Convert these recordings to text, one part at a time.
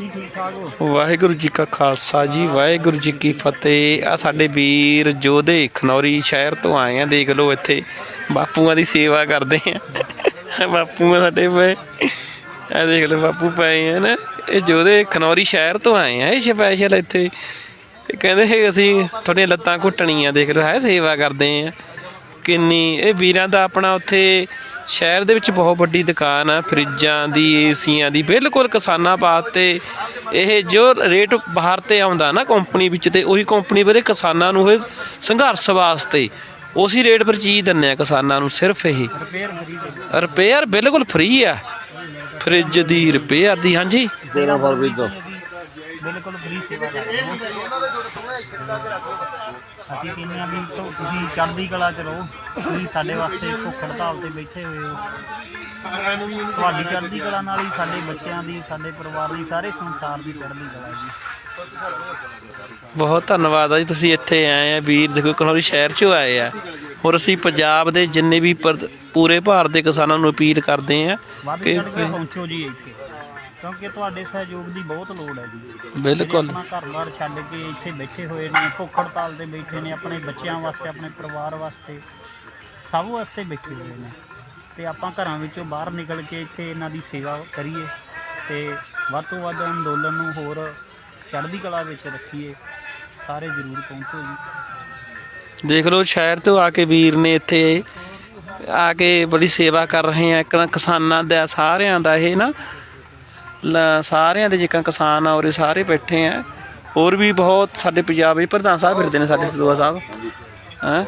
ਠੀਕ ਠਾਕ ਹੋ? ਵਾਹਿਗੁਰੂ ਜੀ ਕਾ ਖਾਲਸਾ ਜੀ, ਵਾਹਿਗੁਰੂ ਜੀ ਕੀ ਫਤਿਹ। ਆ ਸਾਡੇ ਵੀਰ ਜੋਧੇ ਖਨੌਰੀ ਸ਼ਹਿਰ ਤੋਂ ਆਏ ਆ, ਦੇਖ ਲਓ ਇੱਥੇ। ਬਾਪੂਆਂ ਦੀ ਸੇਵਾ ਕਰਦੇ ਆ। ਬਾਪੂਆਂ ਸਾਡੇ ਪਏ। ਆ ਦੇਖ ਲਓ ਬਾਪੂ ਪਏ ਆ ਨਾ। ਇਹ ਜੋਧੇ ਖਨੌਰੀ ਸ਼ਹਿਰ ਤੋਂ ਆਏ ਆ, ਇਹ ਸਪੈਸ਼ਲ ਇੱਥੇ। ਕਹਿੰਦੇ ਹੈ ਅਸੀਂ ਤੁਹਾਡੀਆਂ ਲੱਤਾਂ ਘੁੱਟਣੀਆਂ, ਦੇਖ ਲਓ, ਹੈ ਸੇਵਾ ਕਰਦੇ ਆ। ਕਿੰਨੀ, ਇਹ ਵੀਰਾਂ ਦਾ ਆਪਣਾ ਉੱਥੇ ਸ਼ਹਿਰ ਦੇ ਵਿੱਚ ਬਹੁਤ ਵੱਡੀ ਦੁਕਾਨ ਆ, ਫਰਿੱਜਾਂ ਦੀ, ਏਸੀਆਂ ਦੀ, ਬਿਲਕੁਲ ਕਿਸਾਨਾਂ ਵਾਸਤੇ ਇਹ ਜੋ ਰੇਟ ਬਾਹਰ ਤੇ ਆਉਂਦਾ ਨਾ ਕੰਪਨੀ ਵਿੱਚ ਤੇ ਉਹੀ ਕੰਪਨੀ ਵੀਰੇ ਕਿਸਾਨਾਂ ਨੂੰ ਇਹ ਸੰਘਰਸ਼ ਵਾਸਤੇ। ਉਸੇ ਰੇਟ ਪਰ ਚੀਜ਼ ਦਿੰਨੇ ਆ ਕਿਸਾਨਾਂ ਨੂੰ, ਸਿਰਫ ਇਹ। ਰਿਪੇਅਰ ਬਿਲਕੁਲ ਫ੍ਰੀ ਆ। ਫਰਿੱਜ ਦੀ ਰਿਪੇਅਰ ਦੀ, ਹਾਂਜੀ। 13 ਫਰਵਰੀ ਤੋਂ। ਬਿਲਕੁਲ ਫ੍ਰੀ ਸੇਵਾ ਕਰਦੇ ਹਾਂ ਅਸੀਂ ਕਹਿੰਦੇ ਹਾਂ ਵੀ ਤੁ- ਤੁਸੀਂ ਚੜ੍ਹਦੀ ਕਲਾ ਚ ਰਹੋ। ਤੁਸੀਂ ਸਾਡੇ ਵਾਸਤੇ ਭੁੱਖ ਹੜਤਾਲ ਤੇ ਬੈਠੇ ਹੋਏ ਹੋ। ਤੁਹਾਡੀ ਚੜ੍ਹਦੀ ਕਲਾ ਨਾਲ ਹੀ ਸਾਡੇ ਬੱਚਿਆਂ ਦੀ ਸਾਡੇ ਪਰਿਵਾਰ ਦੀ ਸਾਰੇ ਸੰਸਾਰ ਦੀ ਚੜ੍ਹਦੀ ਕਲਾ ਹੈ ਜੀ। ਬਹੁਤ ਧੰਨਵਾਦ ਆ ਜੀ ਤੁਸੀਂ ਇੱਥੇ ਆਏ ਆ। ਵੀਰ ਦੇਖੋ ਕਨੌਰੀ ਸ਼ਹਿਰ ਚੋਂ ਆਏ ਆ। ਹੋਰ ਅਸੀਂ ਪੰਜਾਬ ਦੇ ਜਿੰਨੇ ਵੀ ਪਰ- ਪੂਰੇ ਭਾਰਤ ਦੇ ਕਿਸਾਨਾਂ ਨੂੰ ਅਪੀਲ ਕਰਦੇ ਆ ਵੱਧ ਕਿ ਚੜ੍ਹ ਕੇ ਪਹੁੰਚੋ ਜੀ ਇੱਥੇ। ਕਿਉਂਕਿ ਤੁਹਾਡੇ ਸਹਿਯੋਗ ਦੀ ਬਹੁਤ ਲੋੜ ਹੈ ਜੀ। ਬਿਲਕੁਲ। ਆਪਣਾ ਘਰ-ਬਾਰ ਛੱਡ ਕੇ ਇੱਥੇ ਬੈਠੇ ਹੋਏ ਨੇ ਭੁੱਖ ਹੜਤਾਲ ਤੇ ਬੈਠੇ ਨੇ ਆਪਣੇ ਬੱਚਿਆਂ ਵਾਸਤੇ ਆਪਣੇ ਪਰਿਵਾਰ ਵਾਸਤੇ ਸਭ ਵਾਸਤੇ ਬੈਠੇ ਹੋਏ ਨੇ। ਤੇ ਆਪਾਂ ਘਰਾਂ ਵਿੱਚੋਂ ਬਾਹਰ ਨਿਕਲ ਕੇ ਇੱਥੇ ਇਹਨਾਂ ਦੀ ਸੇਵਾ ਕਰੀਏ ਤੇ ਵੱਧ ਤੋਂ ਵੱਧ ਅੰਦੋਲਨ ਨੂੰ ਹੋਰ ਚੜ੍ਹਦੀ ਕਲਾ ਵਿੱਚ ਰੱਖੀਏ ਸਾਰੇ ਜ਼ਰੂਰ ਪਹੁੰਚੋ ਜੀ। ਦੇਖ ਲਓ ਸ਼ਹਿਰ ਤੋਂ ਆ ਕੇ ਵੀਰ ਨੇ ਇੱਥੇ ਆ ਕੇ ਬੜੀ ਸੇਵਾ ਕਰ ਰਹੇ ਆ। ਕਿਸਾਨਾਂ ਦਾ ਸਾਰਿਆਂ ਦਾ ਇਹ ਨਾ ਸਾਰਿਆਂ ਦੇ ਜਿੱਕਾਂ ਕਿਸਾਨ ਆ, ਉਰੇ ਸਾਰੇ ਬੈਠੇ ਆ। ਹੋਰ ਵੀ ਬਹੁਤ ਸਾਡੇ ਪੰਜਾਬ ਵਿੱਚ ਪ੍ਰਧਾਨ ਸਾਹਿਬ ਫਿਰਦੇ ਨੇ ਸਾਡੇ ਸਦੂਆ ਸਾਹਿਬ। ਹਾਂ?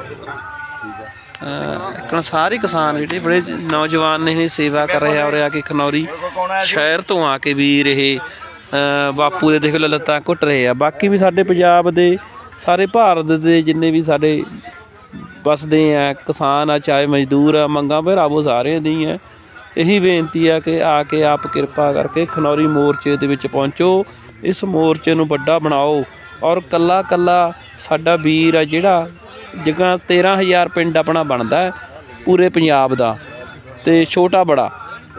ਇੱਕ ਸਾਰੇ ਕਿਸਾਨ ਜਿਹੜੇ ਬੜੇ ਨੌਜਵਾਨ ਨੇ, ਇਹ ਸੇਵਾ ਕਰ ਰਹੇ ਆ, ਉਰੇ ਆ ਕੇ ਖਨੌਰੀ ਸ਼ਹਿਰ ਤੋਂ ਆ ਕੇ ਵੀ ਰਹੇ ਬਾਪੂ ਦੇ ਦੇਖ ਲਓ ਲੱਤਾਂ ਘੁੱਟ ਰਹੇ ਆ। ਬਾਕੀ ਵੀ ਸਾਡੇ ਪੰਜਾਬ ਦੇ, ਸਾਰੇ ਭਾਰਤ ਦੇ ਜਿੰਨੇ ਵੀ ਸਾਡੇ ਵਸਦੇ ਆ, ਕਿਸਾਨ ਆ, ਚਾਹੇ ਮਜ਼ਦੂਰ ਆ, ਮੰਗਾਂ ਭਰਾਵੋ ਸਾਰਿਆਂ ਦੀ ਆ। ਇਹੀ ਬੇਨਤੀ ਆ ਕਿ ਆ ਕੇ ਆਪ ਕਿਰਪਾ ਕਰਕੇ ਖਨੌਰੀ ਮੋਰਚੇ ਦੇ ਵਿੱਚ ਪਹੁੰਚੋ। ਇਸ ਮੋਰਚੇ ਨੂੰ ਵੱਡਾ ਬਣਾਓ ਔਰ ਕੱਲਾ ਕੱਲਾ ਸਾਡਾ ਵੀਰ ਆ ਜਿਹੜਾ ਜਗ੍ਹਾ 13000 ਪਿੰਡ ਆਪਣਾ ਬਣਦਾ ਪੂਰੇ ਪੰਜਾਬ ਦਾ ਤੇ ਛੋਟਾ ਬੜਾ।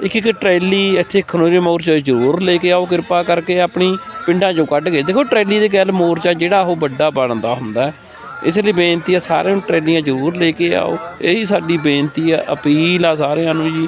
ਇੱਕ ਇੱਕ ਟਰੈਲੀ ਇੱਥੇ ਖਨੌਰੀ ਮੋਰਚੇ ਜ਼ਰੂਰ ਲੈ ਕੇ ਆਓ, ਕਿਰਪਾ ਕਰਕੇ ਆਪਣੀ ਪਿੰਡਾਂ ਚੋਂ ਕੱਢ ਕੇ। ਦੇਖੋ ਟਰੈਲੀ ਦੇ ਗੱਲ ਮੋਰਚਾ ਜਿਹੜਾ ਉਹ ਵੱਡਾ ਬਣਦਾ ਹੁੰਦਾ ਇਸ ਲਈ ਬੇਨਤੀ ਆ ਸਾਰਿਆਂ ਨੂੰ ਟਰੈਲੀਆਂ ਜ਼ਰੂਰ ਲੈ ਕੇ ਆਓ। ਇਹੀ ਸਾਡੀ ਬੇਨਤੀ ਆ, ਅਪੀਲ ਆ ਸਾਰਿਆਂ ਨੂੰ ਜੀ।